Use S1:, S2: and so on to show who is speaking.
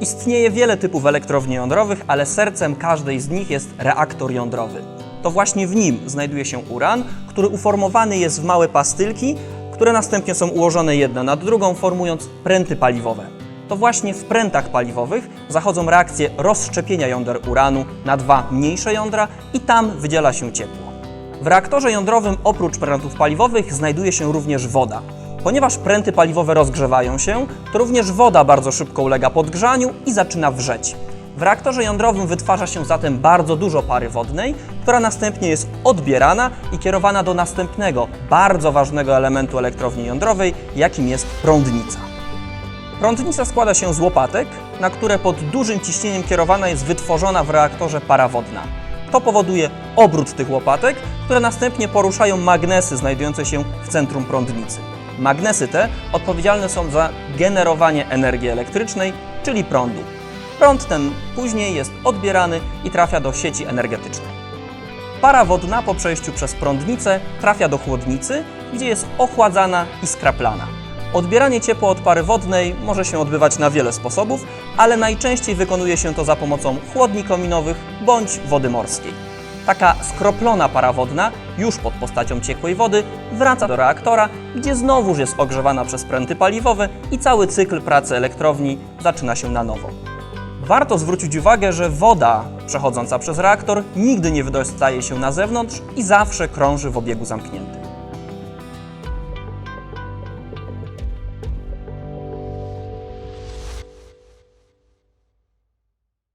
S1: Istnieje wiele typów elektrowni jądrowych, ale sercem każdej z nich jest reaktor jądrowy. To właśnie w nim znajduje się uran, który uformowany jest w małe pastylki, które następnie są ułożone jedna nad drugą, formując pręty paliwowe. To właśnie w prętach paliwowych zachodzą reakcje rozszczepienia jąder uranu na dwa mniejsze jądra i tam wydziela się ciepło. W reaktorze jądrowym oprócz prętów paliwowych znajduje się również woda. Ponieważ pręty paliwowe rozgrzewają się, to również woda bardzo szybko ulega podgrzaniu i zaczyna wrzeć. W reaktorze jądrowym wytwarza się zatem bardzo dużo pary wodnej, która następnie jest odbierana i kierowana do następnego, bardzo ważnego elementu elektrowni jądrowej, jakim jest prądnica. Prądnica składa się z łopatek, na które pod dużym ciśnieniem kierowana jest wytworzona w reaktorze para wodna. To powoduje obrót tych łopatek, które następnie poruszają magnesy znajdujące się w centrum prądnicy. Magnesy te odpowiedzialne są za generowanie energii elektrycznej, czyli prądu. Prąd ten później jest odbierany i trafia do sieci energetycznej. Para wodna po przejściu przez prądnicę trafia do chłodnicy, gdzie jest ochładzana i skraplana. Odbieranie ciepła od pary wodnej może się odbywać na wiele sposobów, ale najczęściej wykonuje się to za pomocą chłodni kominowych bądź wody morskiej. Taka skroplona para wodna, już pod postacią ciekłej wody, wraca do reaktora, gdzie znowuż jest ogrzewana przez pręty paliwowe i cały cykl pracy elektrowni zaczyna się na nowo. Warto zwrócić uwagę, że woda przechodząca przez reaktor nigdy nie wydostaje się na zewnątrz i zawsze krąży w obiegu zamkniętym.